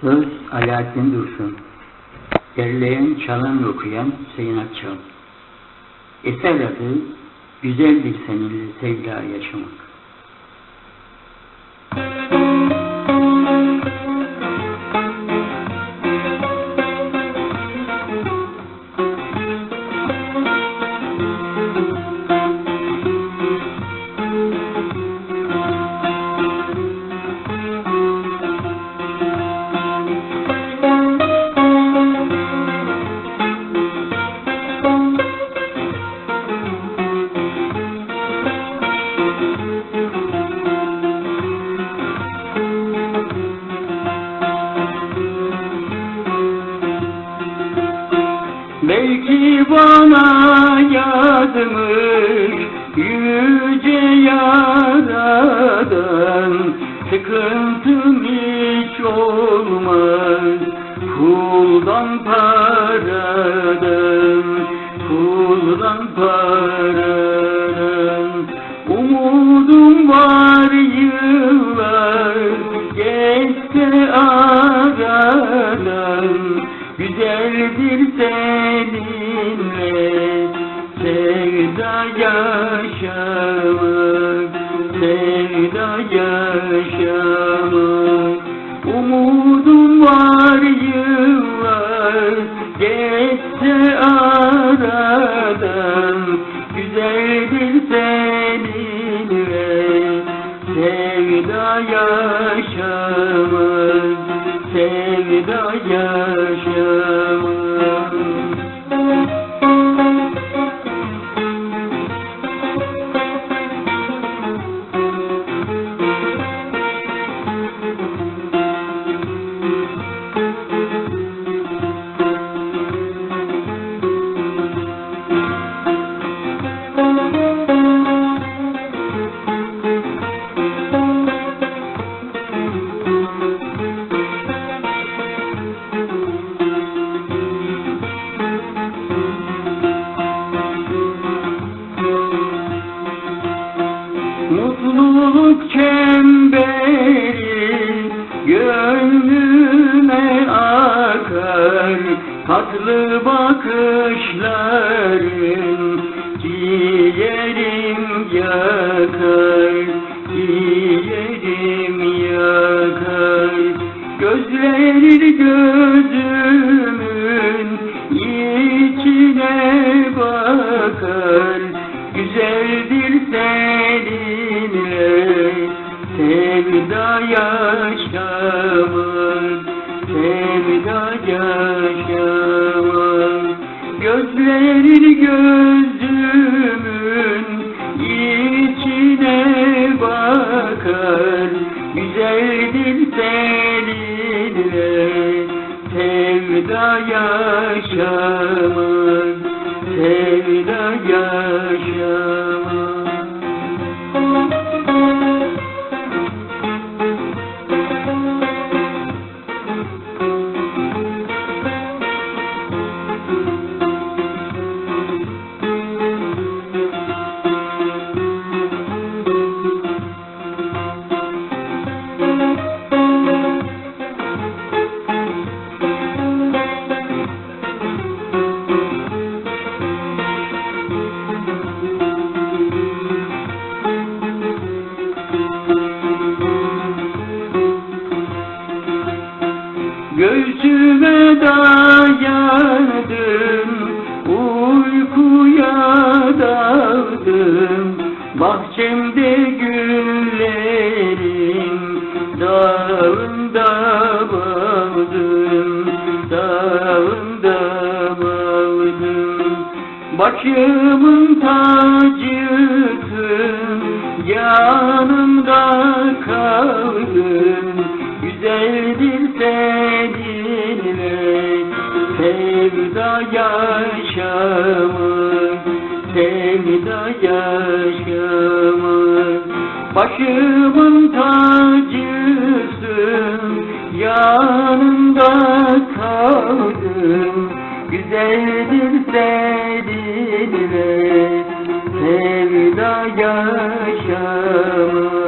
Söz Alaaddin Dursun. Derleyen, çalan okuyan Hüseyin Akçal. Eser adı Güzel bir seninle sevda yaşamak. Belki bana yazmış yüce yaradan Sıkıntım hiç olmaz. Kuldan paradan Kuldan paradan Umudum var yıllar geçse aradan. Güzeldir seninle yaşamak Sevda yaşamak. Umudum var yıllar geçse aradan. Güzeldir seninle sevda yaşamak Sevda yaşamak Mutluluk çemberi gönlüme akar. Tatlı bakışların ciğerim yakar. Ciğerim yakar. Gözleri gözümün içine bakar. Güzeldir yaşamak Sevda yaşamak Gözlerin gözümün içine bakar Güzeldir seninle sevda yaşamak Bahçemde güllerin dağında bağladım, dağında bağladım. Başımın tacısın, yanımda kaldın. Güzeldir seninle sevda yaşamak, sevda yaşamak. Başımın tacısın, yanımda kaldın. Güzeldir seninle sevda yaşamak